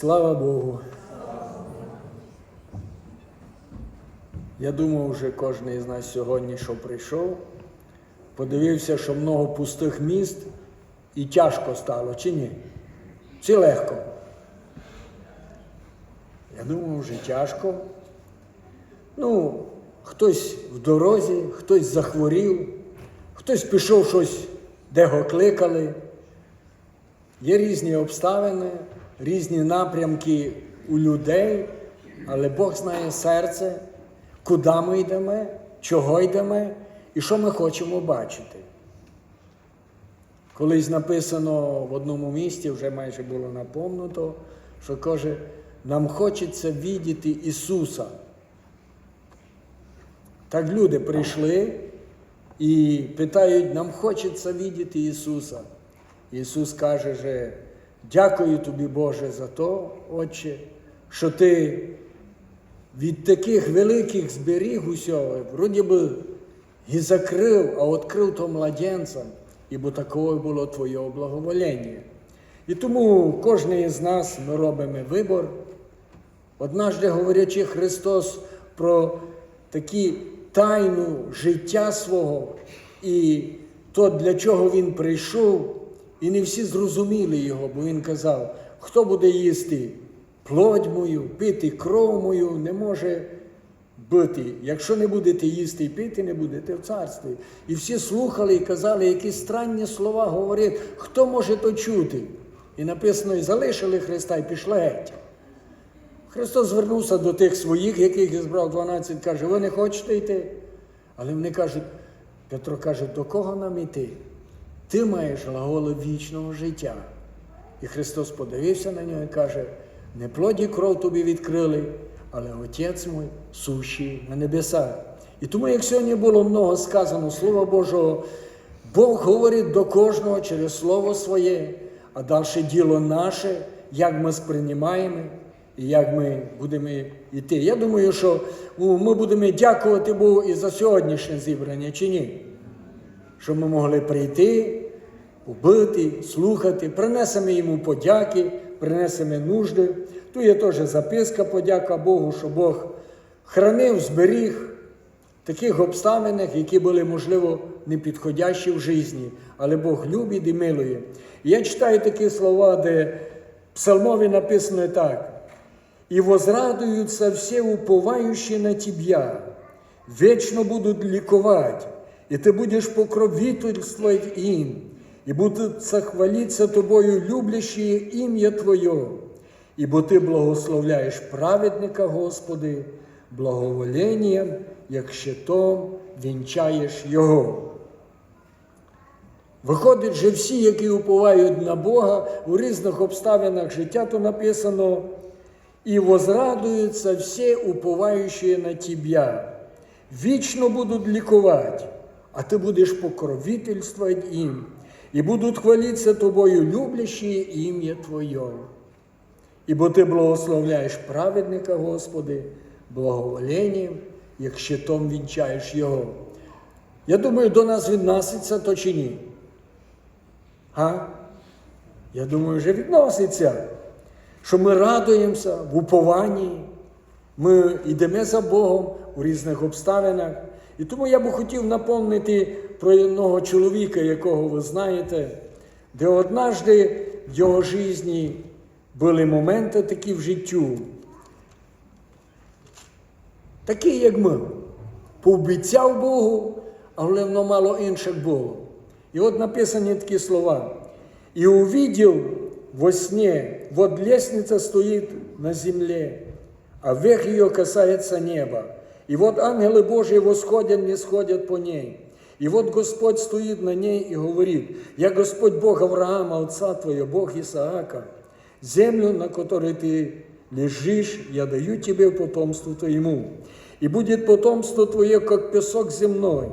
Слава Богу. Я думав, вже кожен із нас сьогодні, що прийшов, подивився, що много пустих міст і тяжко стало, чи ні? Чи легко? Я думав, вже тяжко. Ну, хтось в дорозі, хтось захворів, хтось пішов щось, де його кликали. Є різні обставини, різні напрямки у людей, але Бог знає серце, куди ми йдемо, чого йдемо і що ми хочемо бачити. Колись написано в одному місті, вже майже було напомнуто, що каже, нам хочеться віддіти Ісуса. Так люди прийшли і питають, нам хочеться віддіти Ісуса. Ісус каже, же, дякую тобі, Боже, за то, Отче, що ти від таких великих зберіг усього, вроді би і закрив, а відкрив то младенцям, ібо такове було Твоє благоволення. І тому кожен із нас ми робимо вибор. Однажды говорячи Христос про такі тайну життя свого і то, для чого Він прийшов, і не всі зрозуміли його, бо Він казав, хто буде їсти плоть мою, пити кров мою, не може бути. Якщо не будете їсти і пити, не будете в царстві. І всі слухали і казали, які странні слова говорять, хто може то чути? І написано, і залишили Христа, і пішли геть. Христос звернувся до тих своїх, яких збрав 12, каже, ви не хочете йти. Але вони кажуть, Петро каже, до кого нам іти? Ти маєш глаголи вічного життя. І Христос подивився на нього і каже, не плоді кров тобі відкрили, але Отець мой сущий на небесах. І тому, як сьогодні було много сказано Слова Божого, Бог говорить до кожного через Слово Своє, а далі діло наше, як ми сприймаємо і як ми будемо йти. Я думаю, що ну, ми будемо дякувати Богу і за сьогоднішнє зібрання, чи ні? Що ми могли прийти, убити, слухати, принесемо йому подяки, принесемо нужди. Тут є теж записка, подяка Богу, що Бог хранив, зберіг таких обставинах, які були, можливо, непідходящі в житті, але Бог любить і милує. І я читаю такі слова, де псалмові написано так. «И возрадуются все уповающие на Тебя, вечно будут ликовать, и Ты будешь покровительствовать им, и будут сохвалиться Тобою любящие имя Твое, ибо Ты благословляешь праведника, Господи, благоволенням, як щитом вінчаєш Його. Виходить, що всі, які уповають на Бога у різних обставинах життя, то написано, і возрадуються всі уповаючі на Тебя. Вічно будуть лікувати, а ти будеш покровительствовать їм, і будуть хвалитися тобою люблящі ім'я Твоє. Ібо ти благословляєш праведника, Господи, благоволенням, як щитом вінчаєш Його. Я думаю, до нас відноситься то чи ні? А? Я думаю, вже відноситься, що ми радуємося в упованні, ми йдемо за Богом у різних обставинах. І тому я би хотів напомнити про одного чоловіка, якого ви знаєте, де однажды в його житті були моменти такі в життю, такі, як ми. Пообіцяв Богу, але воно мало інших було. И вот написаны такие слова. «И увидел во сне, вот лестница стоит на земле, а верх ее касается неба. И вот ангелы Божьи восходят, не сходят по ней. И вот Господь стоит на ней и говорит, «Я Господь Бог Авраама, отца твоего, Бог Исаака, землю, на которой ты лежишь, я даю тебе в потомство твоему. И будет потомство твое, как песок земной,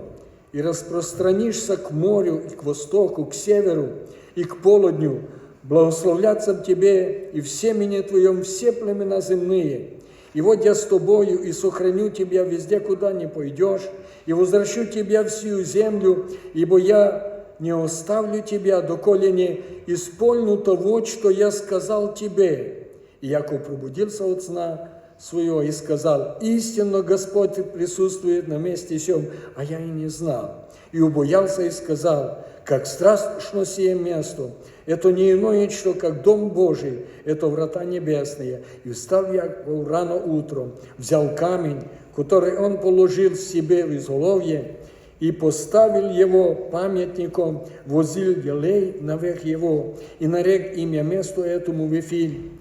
и распространишься к морю, и к востоку, к северу, и к полудню, благословляться тебе и в семени твоем все племена земные. И вот я с тобою и сохраню тебя везде, куда не пойдешь, и возвращу тебя в сию землю, ибо я не оставлю тебя, доколе не исполню того, что я сказал тебе. И Яков пробудился от сна своего и сказал, «Истинно Господь присутствует на месте сем, а я и не знал». И убоялся и сказал, «Как страшно сие место! Это не иное, что как Дом Божий, это врата небесные». И встал Яков рано утром, взял камень, который он положил себе в изголовье, и поставил его памятником, возил елей наверх его, и нарек имя месту этому Вифиль.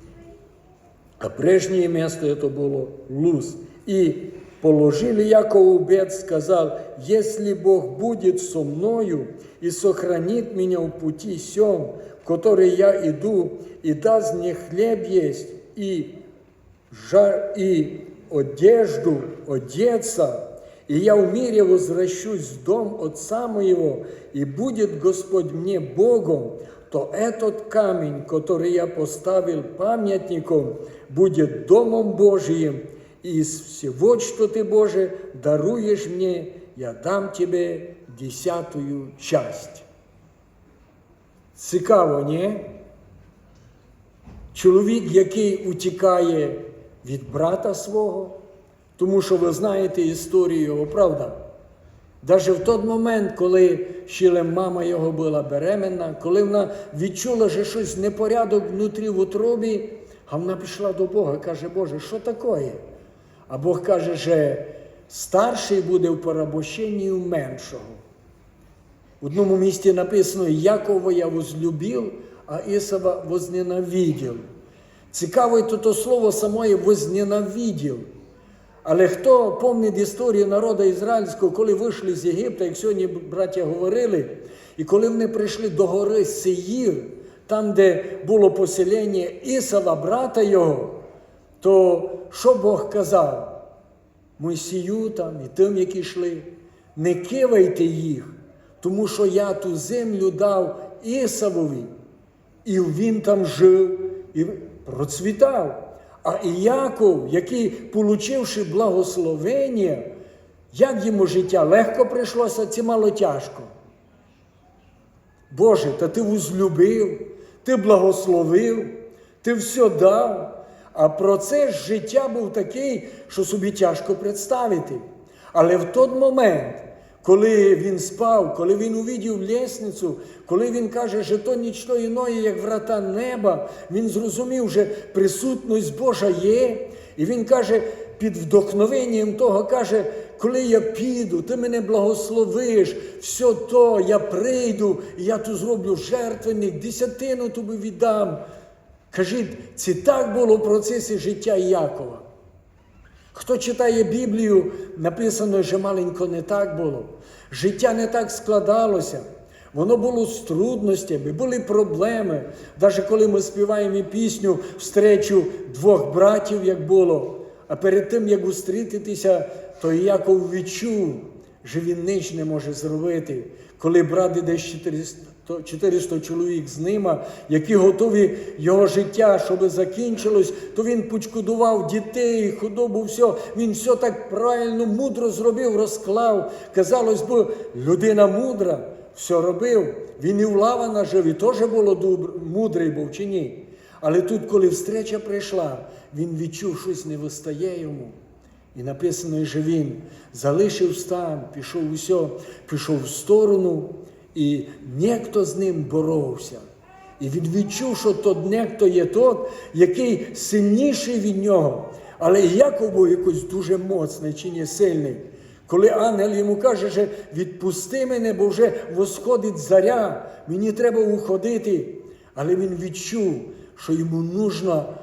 А прежнее место это было Луз. И положили Якову бед, сказал, если Бог будет со мною и сохранит меня в пути сем, в который я иду, и даст мне хлеб есть, и, жар, и одежду одеться, и я в мире возвращусь в дом отца моего, и будет Господь мне Богом, то этот камень, который я поставил памятником, будет Домом Божиим, и из всего, что ты, Боже, даруешь мне, я дам тебе десятую часть. Цікаво, ні? Чоловік, який утікає від брата свого, тому що ви знаєте історію його, правда? Навіть в той момент, коли ще мама його була беременна, коли вона відчула, що щось непорядок внутрі в утробі, а вона пішла до Бога і каже, Боже, що таке? А Бог каже, що старший буде в порабощенні у меншого. В одному місці написано, Якова я возлюбив, а Ісава возненавидів. Цікаве то слово самое возненавидів. Але хто пам'ятає історію народу ізраїльського, коли вийшли з Єгипта, як сьогодні браття говорили, і коли вони прийшли до гори Сеїр, там, де було поселення Ісава, брата його, то що Бог казав? Мойсію там і тим, які йшли, не кивайте їх, тому що я ту землю дав Ісавові, і він там жив і процвітав. А Іяков, який, получивши благословення, як йому життя легко прийшлося, це мало тяжко. Боже, та ти возлюбив, ти благословив, ти все дав. А процес життя був такий, що собі тяжко представити. Але в той момент, коли він спав, коли він увидів лісницю, коли він каже, що то нічто іное, як врата неба, він зрозумів, що присутність Божа є. І він каже, під вдохновенням того каже, коли я піду, ти мене благословиш, все то я прийду, я тут зроблю жертвенник, десятину тобі віддам. Кажіть, це так було в процесі життя Якова. Хто читає Біблію, написано, що маленько не так було. Життя не так складалося. Воно було з трудностями, були проблеми. Навіть коли ми співаємо пісню встречу двох братів, як було, а перед тим, як зустрітися, то Яков відчув, що він ніч не може зробити. Коли брат іде 400, 400 чоловік з ними, які готові його життя, щоб закінчилось, то він почкодував дітей, худобу, все. Він все так правильно, мудро зробив, розклав. Казалось би, людина мудра, все робив. Він і в Лавана жив, і теж було мудрий був чи ні. Але тут, коли встреча прийшла, він відчув, щось не вистає йому. І написано, що він залишив стан, пішов усе, пішов в сторону, і ніхто з ним боровся. І він відчув, що тот некто є тот, який сильніший від нього. Але Яков був якось дуже моцний чи не сильний. Коли ангел йому каже, що відпусти мене, бо вже восходить заря, мені треба уходити. Але він відчув, що йому нужно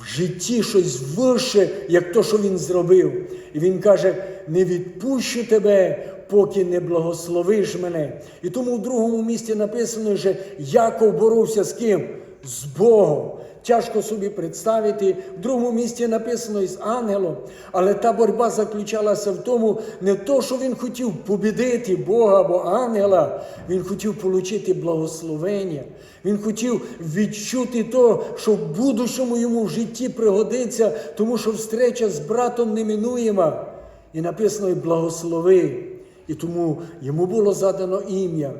в житті щось вище, як то, що він зробив. І він каже: не відпущу тебе, поки не благословиш мене. І тому в другому місці написано, що Яков боровся з ким? З Богом. Тяжко собі представити. В другому місці написано із ангелом, але та боротьба заключалася в тому, не то, що він хотів побідити Бога або ангела, він хотів отримати благословення. Він хотів відчути то, що в будущому йому в житті пригодиться, тому що встреча з братом неминуєма. І написано і благослови. І тому йому було задано ім'я,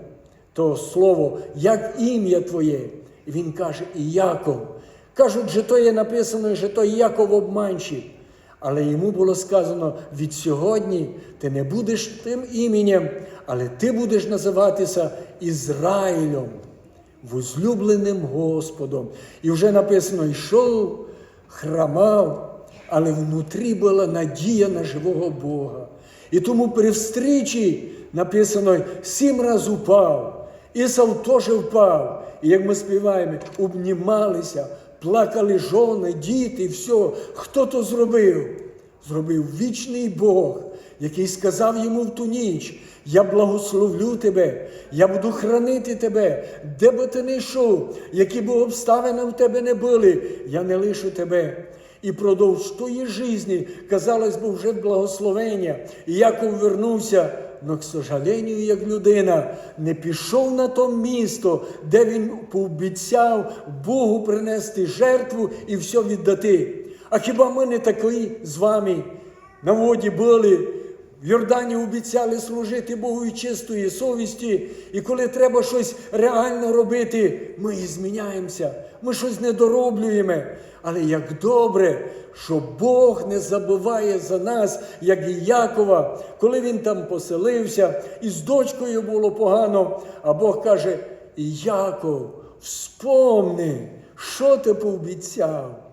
то слово, як ім'я Твоє. І він каже, і Яков. Кажуть, що то є написано, що то Яков обманщик. Але йому було сказано: від сьогодні ти не будеш тим іменем, але ти будеш називатися Ізраїлем, возлюбленим Господом. І вже написано: йшов, храмав, але внутрі була надія на живого Бога. І тому при встрічі написано, сім раз упав. Ісав теж впав. І як ми співаємо, обнімалися, плакали жони, діти, все. Хто то зробив? Зробив вічний Бог, який сказав йому в ту ніч: Я благословлю тебе, я буду хранити тебе, де би ти не йшов, які б обставини в тебе не були, я не лишу тебе. І продовж тої житті, казалось би, вже благословення. І Яков вернувся, но, к сожалению, як людина, не пішов на то місто, де він пообіцяв Богу принести жертву і все віддати. А хіба ми не такі з вами на воді були? В Йордані обіцяли служити Богу і чистої совісті, і коли треба щось реально робити, ми і зміняємося, ми щось не дороблюємо. Але як добре, що Бог не забуває за нас, як і Якова, коли він там поселився, і з дочкою було погано, а Бог каже: Яков, вспомни, що ти пообіцяв.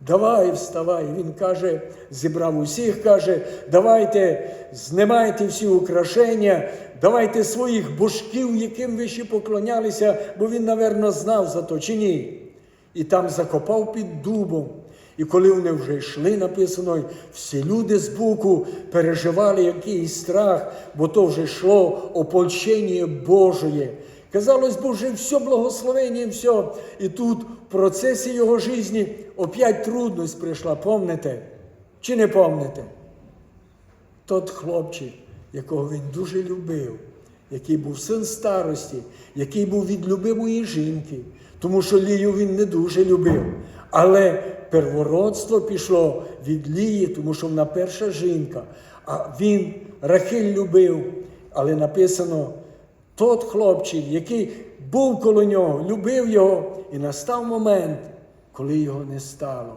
Давай, вставай. Він каже, зібрав усіх, каже, давайте знімайте всі украшення, давайте своїх божків, яким ви ще поклонялися, бо він, напевно, знав за то чи ні. І там закопав під дубом. І коли вони вже йшли, написано, всі люди з боку переживали якийсь страх, бо то вже йшло ополчення Божоє. Казалось би, вже все благословення, все. І тут в процесі його житті опять трудність прийшла, помните? Чи не помните? Тот хлопчик, якого він дуже любив, який був син старості, який був від любимої жінки, тому що Лію він не дуже любив. Але первородство пішло від Лії, тому що вона перша жінка. А він Рахиль любив, але написано, тот хлопчик, який був коло нього, любив його, і настав момент, коли його не стало.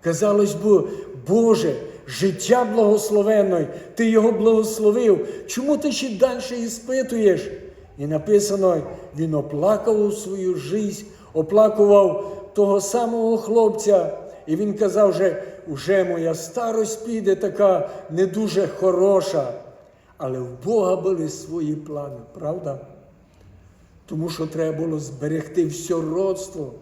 Казалось би, Боже, життя благословенне, Ти його благословив. Чому ти ще далі іспитуєш? І написано, він оплакував свою життя, оплакував того самого хлопця. І він казав, вже моя старость піде така не дуже хороша. Але в Бога були свої плани, правда? Тому що треба було зберегти все родство,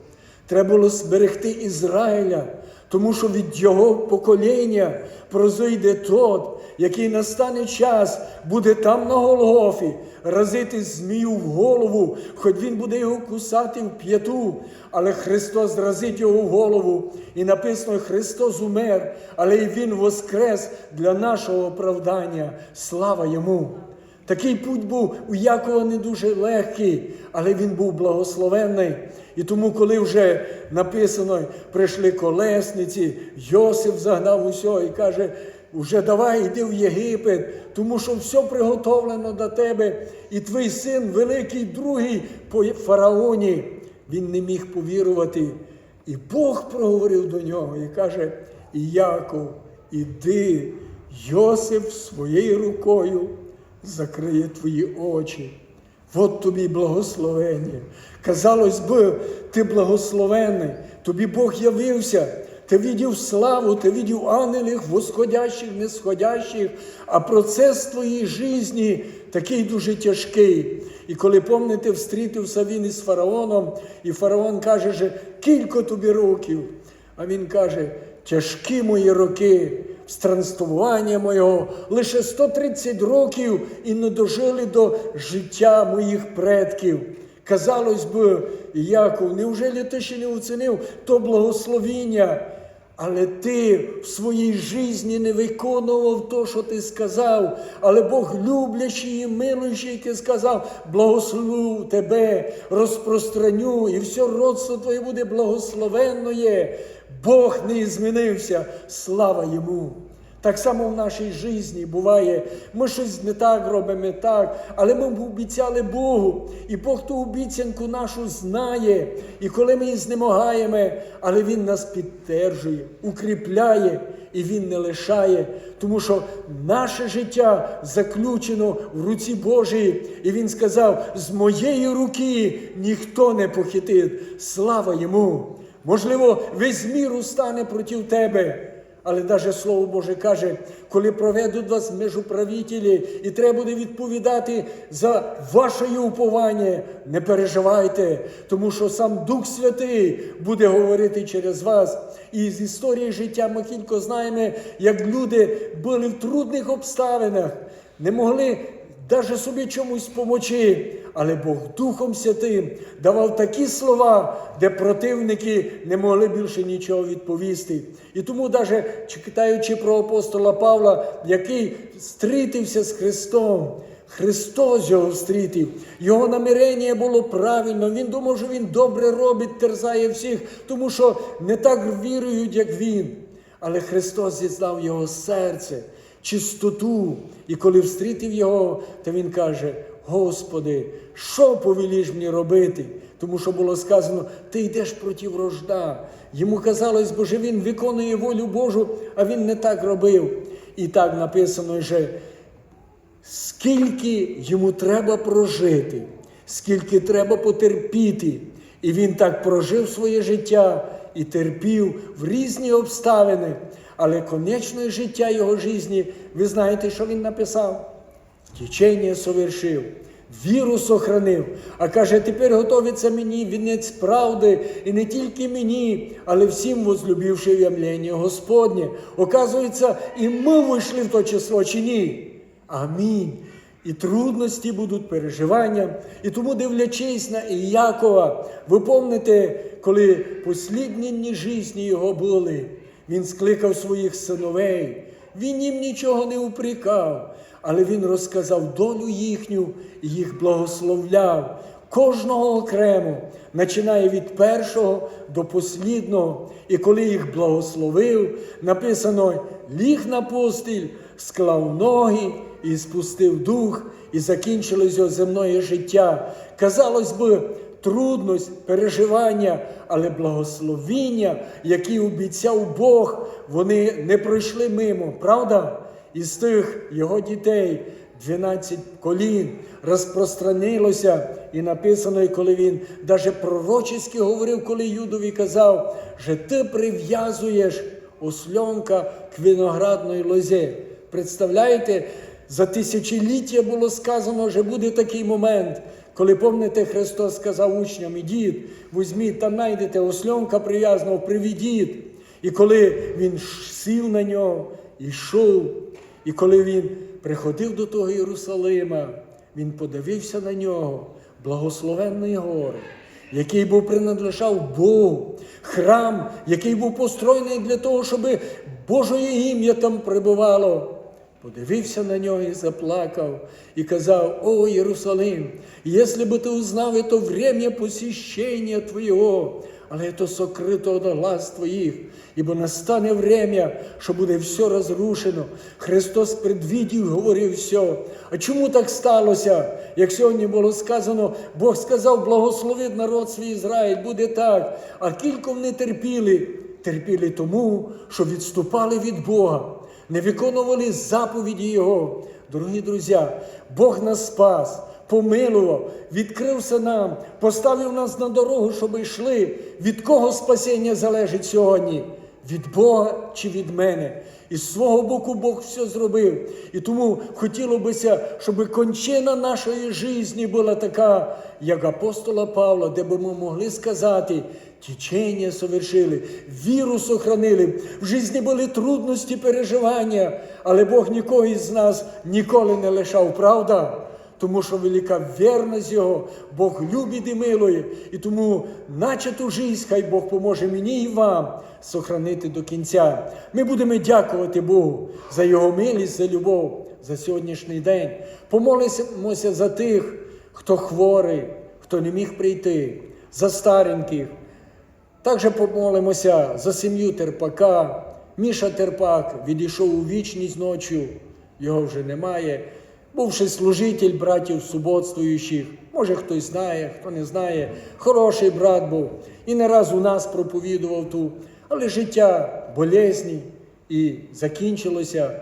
треба було зберегти Ізраїля, тому що від його покоління прозойде тот, який настане час, буде там на Голгофі, разити змію в голову, хоч він буде його кусати в п'яту, але Христос зразить його в голову. І написано, Христос умер, але і Він воскрес для нашого оправдання. Слава йому! Такий путь був у Якова не дуже легкий, але він був благословенний. І тому, коли вже написано, прийшли колесниці, Йосип загнав усе і каже, вже давай йди в Єгипет, тому що все приготовлено до тебе, і твій син, великий другий по фараоні, він не міг повірувати. І Бог проговорив до нього і каже: Яков, іди, Йосип своєю рукою закриє твої очі. От тобі благословення. Казалось би, ти благословений, тобі Бог явився, ти видів славу, ти видів ангелів, восходящих, нисходящих, а процес твоєї житті такий дуже тяжкий. І коли помните, встрітився він із фараоном, і фараон каже, що кілько тобі років. А він каже, тяжкі мої роки, странствування моєго, лише 130 років і не дожили до життя моїх предків. Казалось би, Яков, неужели ти ще не оцінив то благословіння? Але ти в своїй житті не виконував то, що ти сказав. Але Бог люблячий і милуючий, який сказав, благослову тебе, розпространю, і все родство твоє буде благословенне. Бог не змінився. Слава йому! Так само в нашій житті буває, ми щось не так робимо, так, але ми обіцяли Богу, і Бог ту обіцянку нашу знає. І коли ми її знемагаємо, але Він нас підтримує, укріпляє і Він не лишає, тому що наше життя заключено в руці Божій. І Він сказав: з моєї руки ніхто не похитить. Слава йому! Можливо, весь мір устане проти тебе. Але навіть Слово Боже каже, коли проведуть вас межу правителі, і треба буде відповідати за ваше уповання, не переживайте, тому що сам Дух Святий буде говорити через вас. І з історії життя ми кілько знаємо, як люди були в трудних обставинах, не могли навіть собі чомусь помочи. Але Бог Духом Святим давав такі слова, де противники не могли більше нічого відповісти. І тому, навіть читаючи про апостола Павла, який стрітився з Христом, Христос його встрітив, його намірення було правильно. Він думав, що він добре робить, терзає всіх, тому що не так вірують, як він. Але Христос зізнав його серце, чистоту. І коли встрітив його, то він каже: Господи, що повеліш мені робити? Тому що було сказано, ти йдеш проти врожда. Йому казалось, бо він виконує волю Божу, а він не так робив. І так написано, що скільки йому треба прожити, скільки треба потерпіти. І він так прожив своє життя і терпів в різні обставини. Але конечне життя його житті, ви знаєте, що він написав? Течення совершив, віру сохранив, а каже, тепер готовиться мені вінець правди, і не тільки мені, але всім возлюбивши явлення Господнє. Оказується, і ми вийшли в то число чи ні? Амінь. І трудності будуть переживання. І тому, дивлячись на Іякова, ви помните, коли послідні дні житті його були, він скликав своїх синовей, він їм нічого не упрекав, але він розказав долю їхню і їх благословляв. Кожного окремо, починає від першого до послідного. І коли їх благословив, написано: ліг на постіль, склав ноги і спустив дух, і закінчилось його земне життя. Казалось би, трудність, переживання, але благословіння, які обіцяв Бог, вони не пройшли мимо, правда? Із тих його дітей 12 колін розпространилося, і написано, коли він навіть пророчески говорив, коли Юдові казав, що ти прив'язуєш осльонка к виноградної лозі. Представляєте, за тисячоліття було сказано, що буде такий момент, коли помните, Христос сказав учням, ідіть, візьміть там знайдете осльонка прив'язаного, приведіть. І коли він сів на нього йшов, і коли він приходив до того Єрусалима, він подивився на нього, благословенний гори, який був принадлежав Богу, храм, який був построєний для того, щоб Боже ім'я там прибувало. Подивився на нього і заплакав, і казав, о Єрусалим, якщо би ти узнав это время посещения Твоего, але это сокрито до глаз Твоїх, ібо настане время, що буде все розрушено. Христос предвідів, говорив все. А чому так сталося? Як сьогодні було сказано, Бог сказав, благослови народ свій Ізраїль, буде так. А кілько вони терпіли, терпіли тому, що відступали від Бога не виконували заповіді Його. Дорогі друзі, Бог нас спас, помилував, відкрився нам, поставив нас на дорогу, щоб йшли. Від кого спасіння залежить сьогодні? Від Бога чи від мене? І з свого боку Бог все зробив. І тому хотіло бися, щоб кончина нашої житті була така, як апостола Павла, де би ми могли сказати, течення совершили, віру сохранили. В житті були трудності, переживання, але Бог нікого із нас ніколи не лишав, правда? Тому що велика вірність Його, Бог любить і милує. І тому начату життя, хай Бог поможе мені і вам сохранити до кінця. Ми будемо дякувати Богу за Його милість, за любов, за сьогоднішній день. Помолимося за тих, хто хворий, хто не міг прийти, за стареньких. Також помолимося за сім'ю Терпака, Міша Терпак відійшов у вічність ночі, його вже немає. Бувши служитель братів суботствуючих, може хтось знає, хто не знає, хороший брат був і не раз у нас проповідував ту, але життя болезні і закінчилося.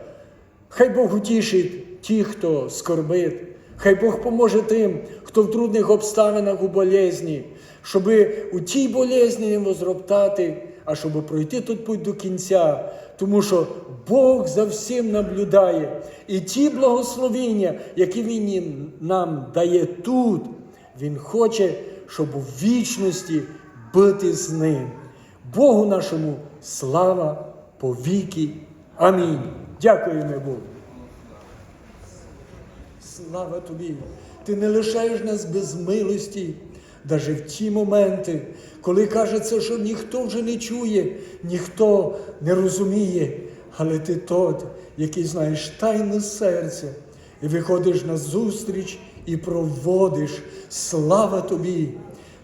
Хай Бог утішить ті, хто скорбить, хай Бог поможе тим, хто в трудних обставинах у болезні, щоб у тій болезні не возроптати, а щоб пройти тут путь до кінця, тому що Бог за всім наблюдає. І ті благословіння, які Він нам дає тут, Він хоче, щоб у вічності бути з ним. Богу нашому слава повіки. Амінь. Дякуємо Богу. Слава тобі! Ти не лишаєш нас без милості, навіть в ті моменти, коли кажеться, що ніхто вже не чує, ніхто не розуміє, але ти тот, який знаєш тайне серце, і виходиш на зустріч і проводиш. Слава тобі!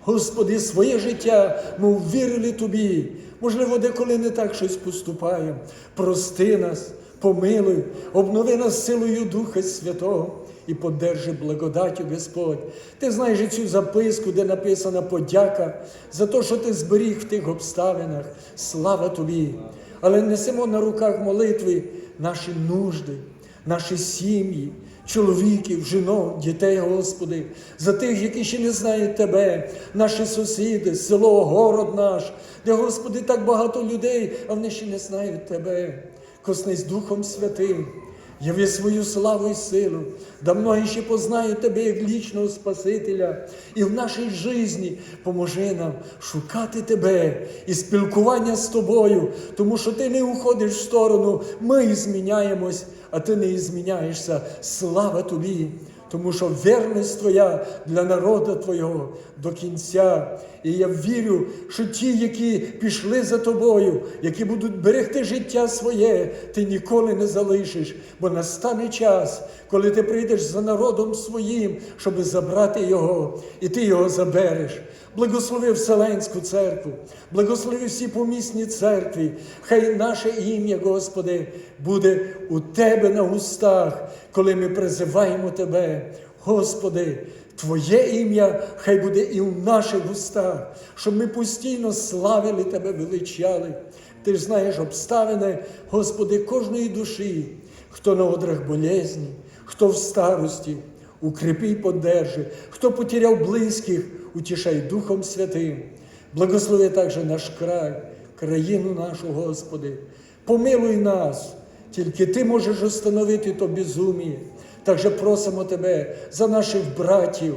Господи, своє життя ми ввірили Тобі. Можливо, деколи не так щось поступаємо. Прости нас, помилуй, обнови нас силою Духа Святого і подержи благодаттю, Господь. Ти знаєш цю записку, де написана подяка за те, що ти зберіг в тих обставинах. Слава тобі! Але несемо на руках молитви наші нужди, наші сім'ї, чоловіків, жінок, дітей, Господи, за тих, які ще не знають Тебе, наші сусіди, село, город наш, де, Господи, так багато людей, а вони ще не знають Тебе. Коснись Духом Святим. Яви свою славу і силу, да многі ще познають Тебе як лічного Спасителя, і в нашій житті поможи нам шукати Тебе і спілкування з Тобою, тому що Ти не уходиш в сторону, ми зміняємось, а Ти не зміняєшся. Слава Тобі! Тому що вірність Твоя для народу Твого до кінця. І я вірю, що ті, які пішли за тобою, які будуть берегти життя своє, ти ніколи не залишиш, бо настане час, коли ти прийдеш за народом своїм, щоб забрати його, і ти його забереш. Благослови Вселенську церкву, благослови всі помісні церкві. Хай наше ім'я, Господи, буде у Тебе на устах, коли ми призиваємо Тебе. Господи, Твоє ім'я хай буде і в наших устах, щоб ми постійно славили Тебе, величали. Ти ж знаєш обставини, Господи, кожної душі, хто на одрах болезні, хто в старості, укріпи й подержи, хто потеряв близьких, утішай Духом Святим. Благослови також наш край, країну нашу, Господи. Помилуй нас, тільки Ти можеш остановити то безуміє. Також просимо Тебе за наших братів.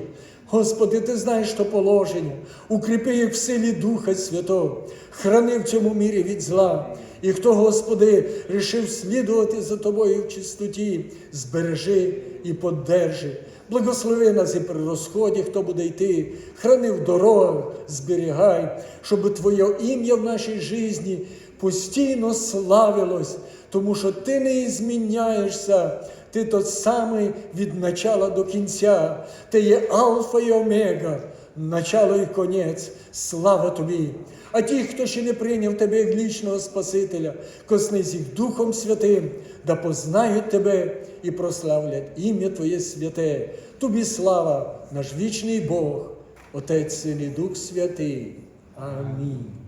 Господи, Ти знаєш то положення, укріпи їх в силі Духа Святого, храни в цьому мірі від зла. І хто, Господи, рішив слідувати за Тобою в чистоті, збережи і подержи. Благослови нас і при розході, хто буде йти, храни в дорогах, зберігай, щоб Твоє ім'я в нашій житті постійно славилось, тому що Ти не зміняєшся. Ти тот самий від начала до кінця. Ти є Алфа і Омега, начало і конець. Слава тобі! А ті, хто ще не прийняв тебе як лічного Спасителя, коснись їх Духом Святим, да познають тебе і прославлять ім'я Твоє святе. Тобі слава, наш вічний Бог, Отець Син і Дух Святий. Амінь.